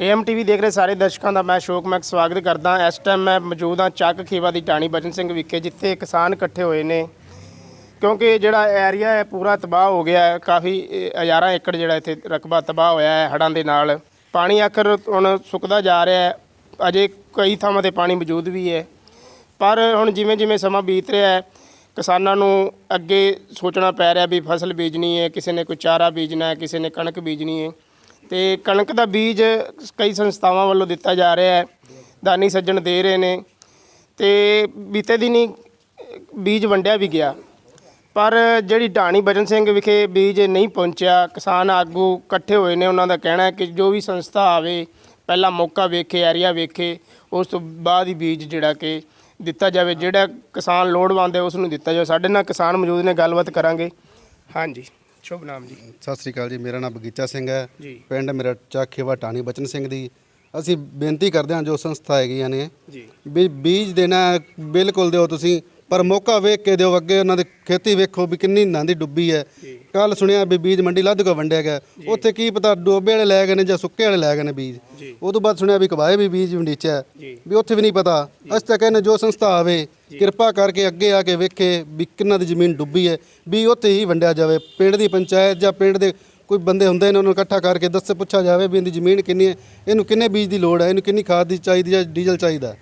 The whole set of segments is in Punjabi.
ਏਐਮ ਟੀਵੀ ਦੇਖ ਰਹੇ ਸਾਰੇ ਦਰਸ਼ਕਾਂ ਦਾ ਮੈਂ ਸ਼ੋਕ ਮੈਕ ਸਵਾਗਤ ਕਰਦਾ ਇਸ ਟਾਈਮ ਮੈਂ ਮੌਜੂਦ ਹਾਂ ਚੱਕ ਖੇਵਾ ਦੀ ਟਾਣੀ ਬਚਨ ਸਿੰਘ ਵਿਖੇ, ਜਿੱਥੇ ਕਿਸਾਨ ਇਕੱਠੇ ਹੋਏ ਨੇ। ਕਿਉਂਕਿ ਜਿਹੜਾ ਏਰੀਆ ਹੈ, ਪੂਰਾ ਤਬਾਹ ਹੋ ਗਿਆ ਹੈ। ਕਾਫੀ ਹਜ਼ਾਰਾਂ ਏਕੜ ਜਿਹੜਾ ਇੱਥੇ ਰਕਬਾ ਤਬਾਹ ਹੋਇਆ ਹੈ ਹੜ੍ਹਾਂ ਦੇ ਨਾਲ। ਪਾਣੀ ਆਖਰ ਹੁਣ ਸੁੱਕਦਾ ਜਾ ਰਿਹਾ ਹੈ। ਅਜੇ ਕਈ ਥਾਵਾਂ ਤੇ ਪਾਣੀ ਮੌਜੂਦ ਵੀ ਹੈ। ਪਰ ਹੁਣ ਜਿਵੇਂ ਜਿਵੇਂ ਸਮਾਂ ਬੀਤ ਰਿਹਾ ਹੈ, ਕਿਸਾਨਾਂ ਨੂੰ ਅੱਗੇ ਸੋਚਣਾ ਪੈ ਰਿਹਾ ਵੀ ਫਸਲ ਬੀਜਣੀ ਹੈ, ਕਿਸੇ ਨੇ ਕੋਈ ਚਾਰਾ ਬੀਜਣਾ ਹੈ, ਕਿਸੇ ਨੇ ਕਣਕ ਬੀਜਣੀ ਹੈ। ਤੇ ਕਣਕ ਦਾ ਬੀਜ ਕਈ ਸੰਸਥਾਵਾਂ ਵੱਲੋਂ ਦਿੱਤਾ ਜਾ ਰਿਹਾ ਹੈ, ਦਾਨੀ ਸੱਜਣ ਦੇ ਰਹੇ ਨੇ ਤੇ ਬੀਤੇ ਦਿਨੀ ਬੀਜ ਵੰਡਿਆ ਵੀ ਗਿਆ। ਪਰ ਜਿਹੜੀ ਢਾਣੀ ਬਚਨ ਸਿੰਘ ਵਿਖੇ ਬੀਜ ਨਹੀਂ ਪਹੁੰਚਿਆ, ਕਿਸਾਨ ਆਗੂ ਇਕੱਠੇ ਹੋਏ ਨੇ, ਉਹਨਾਂ ਦਾ ਕਹਿਣਾ ਹੈ ਕਿ ਜੋ ਵੀ ਸੰਸਥਾ ਆਵੇ, ਪਹਿਲਾਂ ਮੌਕਾ ਵੇਖੇ ਏਰੀਆ ਵੇਖੇ, ਉਸ ਤੋਂ ਬਾਅਦ ਹੀ ਬੀਜ ਜਿਹੜਾ ਕਿ ਦਿੱਤਾ ਜਾਵੇ, ਜਿਹੜਾ ਕਿਸਾਨ ਲੋੜਵੰਦ ਹੈ, ਉਸ ਨੂੰ ਦਿੱਤਾ ਜਾਵੇ। ਸਾਡੇ ਨਾਲ ਕਿਸਾਨ ਮੌਜੂਦ ਨੇ, ਗੱਲਬਾਤ ਕਰਾਂਗੇ। ਹਾਂਜੀ। ਸ਼ੁਭ ਨਾਮ ਜੀ। ਸਤਿ ਸ੍ਰੀ ਅਕਾਲ ਜੀ ਮੇਰਾ ਨਾਮ ਬਗੀਚਾ ਸਿੰਘ ਹੈ। ਜੀ। ਪਿੰਡ ਮੇਰਾ ਚਾਖੇਵਾ ਟਾਣੀ ਬਚਨ ਸਿੰਘ ਦੀ। ਅਸੀਂ ਬੇਨਤੀ ਕਰਦੇ ਹਾਂ ਜੋ ਸੰਸਥਾ ਹੈਗੀਆਂ ਨੇ ਜੀ। ਵੀ ਬੀਜ ਦੇਣਾ ਬਿਲਕੁਲ ਦਿਓ ਤੁਸੀਂ। ਪਰ ਮੌਕਾ ਵੇਖ ਕੇ ਦਿਓ ਅੱਗੇ ਉਹਨਾਂ ਦੀ ਖੇਤੀ ਵੇਖੋ ਵੀ ਕਿੰਨੀ ਨਾਂ ਦੀ ਡੁੱਬੀ ਹੈ। ਕੱਲ ਸੁਣਿਆ ਵੀ ਬੀਜ ਮੰਡੀ ਲੱਦ ਕੋ ਵੰਡਿਆ ਗਿਆ। ਉੱਥੇ ਕੀ ਪਤਾ ਡੋਬੇ ਵਾਲੇ ਲੈ ਗਏ ਨੇ ਜਾਂ ਸੁੱਕੇ ਵਾਲੇ ਲੈ ਗਏ ਨੇ ਬੀਜ। ਉਹ ਤੋਂ ਬਾਅਦ ਸੁਣਿਆ ਵੀ ਕਬਾਏ ਵੀ ਬੀਜ ਵੰਡੀਚਾ ਹੈ। ਜੀ। ਵੀ ਉੱਥੇ ਵੀ ਨਹੀਂ ਪਤਾ। ਅਸੀਂ ਤਾਂ ਕਹਿੰਦੇ ਜੋ ਸੰਸਥਾ ਆਵੇ ਕਿਰਪਾ ਕਰਕੇ ਅੱਗੇ ਆ ਕੇ ਵੇਖੇ ਵੀ ਕਿੰਨਾ ਦੀ ਜ਼ਮੀਨ ਡੁੱਬੀ ਹੈ। ਵੀ ਉੱਥੇ ਹੀ ਵੰਡਿਆ ਜਾਵੇ। ਪਿੰਡ ਦੀ ਪੰਚਾਇਤ ਜਾਂ ਪਿੰਡ ਦੇ ਕੋਈ ਬੰਦੇ ਹੁੰਦੇ ਨੇ ਉਹਨਾਂ ਨੂੰ ਇਕੱਠਾ ਕਰਕੇ ਦੱਸੇ ਪੁੱਛਿਆ ਜਾਵੇ ਵੀ ਇਹਦੀ ਜ਼ਮੀਨ ਕਿੰਨੀ ਹੈ। ਇਹਨੂੰ ਕਿੰਨੇ ਬੀਜ ਦੀ ਲੋੜ ਹੈ? ਇਹਨੂੰ ਕਿੰਨੀ ਖਾਦ ਦੀ ਚਾਹੀਦੀ ਹੈ ਡੀਜ਼ਲ ਚਾਹੀਦਾ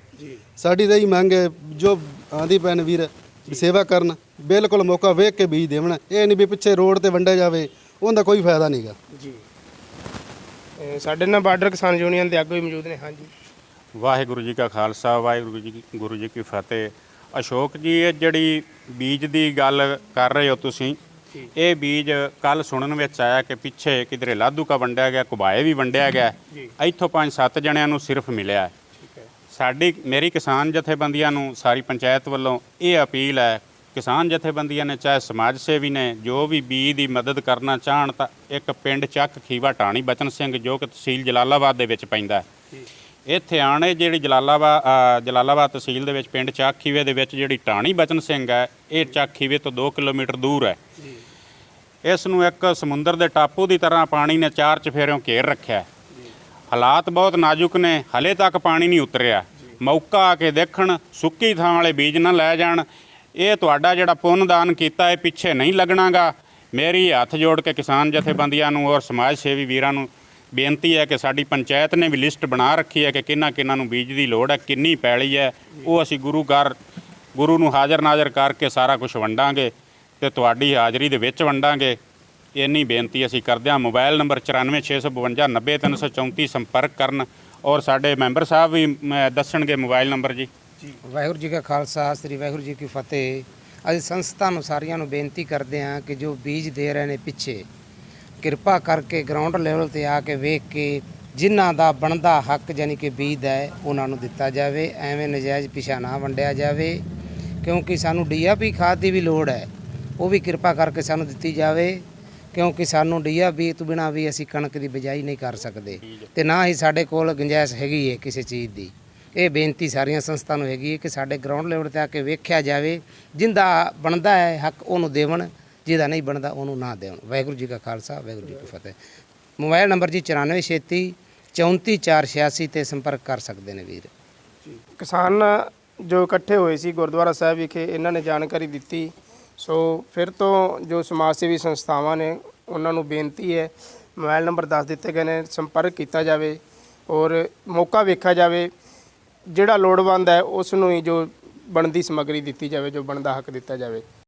ਸਾਡੀ ਤਾਂ ਹੀ ਮੰਗ ਹੈ ਜੋ ਆਂਦੀ ਪੈਣ ਵੀਰ ਸੇਵਾ ਕਰਨ ਬਿਲਕੁਲ ਮੌਕਾ ਵੇਖ ਕੇ ਬੀਜ ਦੇਵਣ। ਇਹ ਨਹੀਂ ਵੀ ਪਿੱਛੇ ਰੋਡ ਤੇ ਵੰਡਿਆ ਜਾਵੇ ਉਹਦਾ ਕੋਈ ਫਾਇਦਾ ਨਹੀਂਗਾ ਜੀ। ਸਾਡੇ ਨਾਲ ਬਾਰਡਰ ਕਿਸਾਨ ਯੂਨੀਅਨ ਦੇ ਆਗੂ ਵੀ ਮੌਜੂਦ ਨੇ ਹਾਂਜੀ। ਵਾਹਿਗੁਰੂ ਜੀ ਕਾ ਖਾਲਸਾ ਵਾਹਿਗੁਰੂ ਜੀ ਕੀ- ਗੁਰੂ ਜੀ ਕੀ ਫਤਿਹ। ਅਸ਼ੋਕ ਜੀ ਇਹ ਜਿਹੜੀ ਬੀਜ ਦੀ ਗੱਲ ਕਰ ਰਹੇ ਹੋ ਤੁਸੀਂ। ਇਹ ਬੀਜ ਕੱਲ ਸੁਣਨ ਵਿੱਚ ਆਇਆ ਕਿ ਪਿੱਛੇ ਕਿਧਰੇ ਲਾਧੂ ਕਾ ਵੰਡਿਆ ਗਿਆ ਕੁਬਾਏ ਵੀ ਵੰਡਿਆ ਗਿਆ। ਇੱਥੋਂ ਪੰਜ ਸੱਤ ਜਣਿਆਂ ਨੂੰ ਸਿਰਫ ਮਿਲਿਆ। ਹੈ। ਸਾਡੀ ਮੇਰੀ ਕਿਸਾਨ ਜਥੇਬੰਦੀਆਂ ਨੂੰ ਸਾਰੀ ਪੰਚਾਇਤ ਵੱਲੋਂ ਇਹ ਅਪੀਲ ਹੈ ਕਿਸਾਨ ਜਥੇਬੰਦੀਆਂ ਨੇ ਚਾਹੇ ਸਮਾਜ ਸੇਵੀ ਨੇ ਜੋ ਵੀ ਬੀਜ ਦੀ ਮਦਦ ਕਰਨਾ ਚਾਹਣ ਤਾਂ ਇੱਕ ਪਿੰਡ ਚੱਕ ਖੀਵਾ ਟਾਣੀ ਬਚਨ ਸਿੰਘ ਜੋ ਕਿ ਤਹਿਸੀਲ ਜਲਾਲਾਬਾਦ ਦੇ ਵਿੱਚ ਪੈਂਦਾ ਇੱਥੇ ਆਣੇ ਜਿਹੜੀ ਜਲਾਲਾਬਾਦ ਅ, ਜਲਾਲਾਬਾਦ ਤਹਿਸੀਲ ਦੇ ਵਿੱਚ ਪਿੰਡ ਚਾਖੀਵੇ ਦੇ ਵਿੱਚ ਜਿਹੜੀ ਟਾਣੀ ਬਚਨ ਸਿੰਘ ਹੈ ਇਹ ਚਾਖੀਵੇ ਤੋਂ 2 ਕਿਲੋਮੀਟਰ ਦੂਰ ਹੈ। ਇਸ ਨੂੰ ਇੱਕ ਸਮੁੰਦਰ ਦੇ ਟਾਪੂ ਦੀ ਤਰ੍ਹਾਂ ਪਾਣੀ ਨੇ ਚਾਰ ਚਫੇਰਿਓਂ ਘੇਰ ਰੱਖਿਆ। ਹਾਲਾਤ ਬਹੁਤ ਨਾਜ਼ੁਕ ਨੇ ਹਲੇ ਤੱਕ ਪਾਣੀ ਨਹੀਂ ਉਤਰਿਆ। ਮੌਕਾ ਆ ਕੇ ਦੇਖਣ, ਸੁੱਕੀ ਥਾਂ ਵਾਲੇ ਬੀਜ ਨਾ ਲੈ ਜਾਣ। ਇਹ ਤੁਹਾਡਾ ਜਿਹੜਾ ਪੁੰਨ ਦਾਨ ਕੀਤਾ, ਇਹ ਪਿੱਛੇ ਨਹੀਂ ਲੱਗਣਾਗਾ। ਮੇਰੀ ਹੱਥ ਜੋੜ ਕੇ ਕਿਸਾਨ ਜਥੇਬੰਦੀਆਂ ਨੂੰ ਔਰ ਸਮਾਜ ਸੇਵੀ ਵੀਰਾਂ ਨੂੰ ਬੇਨਤੀ ਹੈ ਕਿ ਸਾਡੀ ਪੰਚਾਇਤ ਨੇ ਵੀ ਲਿਸਟ ਬਣਾ ਰੱਖੀ ਹੈ ਕਿ ਕਿੰਨਾ ਕਿੰਨਾ ਨੂੰ ਬੀਜ ਦੀ ਲੋੜ ਹੈ, ਕਿੰਨੀ ਪੈਲੀ ਹੈ। ਉਹ ਅਸੀਂ ਗੁਰੂ ਘਰ, ਗੁਰੂ ਨੂੰ ਹਾਜ਼ਰ ਨਾਜ਼ਰ ਕਰਕੇ ਸਾਰਾ ਕੁਝ ਵੰਡਾਂਗੇ ਤੇ ਤੁਹਾਡੀ ਹਾਜ਼ਰੀ ਦੇ ਵਿੱਚ ਵੰਡਾਂਗੇ। ਇੰਨੀ ਬੇਨਤੀ ਅਸੀਂ ਕਰਦੇ ਹਾਂ। ਮੋਬਾਈਲ ਨੰਬਰ 9465590334 ਸੰਪਰਕ ਕਰਨ ਔਰ ਸਾਡੇ ਮੈਂਬਰ ਸਾਹਿਬ ਵੀ ਮ, ਦੱਸਣਗੇ ਮੋਬਾਈਲ ਨੰਬਰ ਜੀ। ਵਾਹਿਗੁਰੂ ਜੀ ਕਾ ਖਾਲਸਾ ਸ੍ਰੀ ਵਾਹਿਗੁਰੂ ਜੀ ਕੀ ਫਤਿਹ। ਅਸੀਂ ਸੰਸਥਾ ਨੂੰ ਸਾਰਿਆਂ ਨੂੰ ਬੇਨਤੀ ਕਰਦੇ ਹਾਂ ਕਿ ਜੋ ਬੀਜ ਦੇ ਰਹੇ ਨੇ ਪਿੱਛੇ ਕਿਰਪਾ ਕਰਕੇ ਗਰਾਊਂਡ ਲੈਵਲ ਤੇ ਆ ਕੇ ਵੇਖ ਕੇ ਜਿਨ੍ਹਾਂ ਦਾ ਬਣਦਾ ਹੱਕ ਯਾਨੀ ਕਿ ਬੀਜ ਦਾ ਹੈ ਉਹਨਾਂ ਨੂੰ ਦਿੱਤਾ ਜਾਵੇ। ਐਵੇਂ ਨਜਾਇਜ਼ ਪਿਛਾ ਨਾ ਵੰਡਿਆ ਜਾਵੇ ਕਿਉਂਕਿ ਸਾਨੂੰ ਡੀਆਪੀ ਖਾਦ ਦੀ ਵੀ ਲੋੜ ਹੈ। ਉਹ ਵੀ ਕਿਰਪਾ ਕਰਕੇ ਸਾਨੂੰ ਦਿੱਤੀ ਜਾਵੇ। ਕਿਉਂਕਿ ਸਾਨੂੰ ਡੀਆਪੀ ਤੋਂ ਬਿਨਾ ਵੀ ਅਸੀਂ ਕਣਕ ਦੀ ਬਿਜਾਈ ਨਹੀਂ ਕਰ ਸਕਦੇ। ਤੇ ਨਾ ਹੀ ਸਾਡੇ ਕੋਲ ਗੁੰਜਾਇਸ਼ ਹੈਗੀ ਹੈ ਕਿਸੇ ਚੀਜ਼ ਦੀ। ਇਹ ਬੇਨਤੀ ਸਾਰੀਆਂ ਸੰਸਥਾ ਨੂੰ ਹੈਗੀ ਹੈ ਕਿ ਸਾਡੇ ਗਰਾਊਂਡ ਲੈਵਲ ਤੇ ਆ ਕੇ ਵੇਖਿਆ ਜਾਵੇ। ਜਿੰਦਾ ਬਣਦਾ ਹੈ ਹੱਕ ਉਹਨੂੰ ਦੇਵਣ, ਜਿਹਦਾ ਨਹੀਂ ਬਣਦਾ ਉਹਨੂੰ ਨਾ ਦੇਣ ਵਾਹਿਗੁਰੂ ਜੀ ਕਾ ਖਾਲਸਾ, ਵਾਹਿਗੁਰੂ ਜੀ ਕੀ ਫਤਿਹ। ਮੋਬਾਈਲ ਨੰਬਰ ਜੀ 9436 34486 ਤੇ ਸੰਪਰਕ ਕਰ ਸਕਦੇ ਨੇ ਵੀਰ। ਕਿਸਾਨ ਜੋ ਇਕੱਠੇ ਹੋਏ ਸੀ ਗੁਰਦੁਆਰਾ ਸਾਹਿਬ ਵਿਖੇ, ਇਹਨਾਂ ਨੇ ਜਾਣਕਾਰੀ ਦਿੱਤੀ। ਸੋ ਫਿਰ ਤੋਂ ਜੋ ਸਮਾਜ ਸੇਵੀ ਸੰਸਥਾਵਾਂ ਨੇ, ਉਹਨਾਂ ਨੂੰ ਬੇਨਤੀ ਹੈ, ਮੋਬਾਈਲ ਨੰਬਰ ਦੱਸ ਦਿੱਤੇ ਗਏ ਨੇ, ਸੰਪਰਕ ਕੀਤਾ ਜਾਵੇ ਔਰ ਮੌਕਾ ਵੇਖਿਆ ਜਾਵੇ, ਜਿਹੜਾ ਲੋੜਵੰਦ ਹੈ, ਉਸ ਨੂੰ ਹੀ ਜੋ ਬਣਦੀ ਸਮੱਗਰੀ ਦਿੱਤੀ ਜਾਵੇ, ਜੋ ਬਣਦਾ ਹੱਕ ਦਿੱਤਾ ਜਾਵੇ।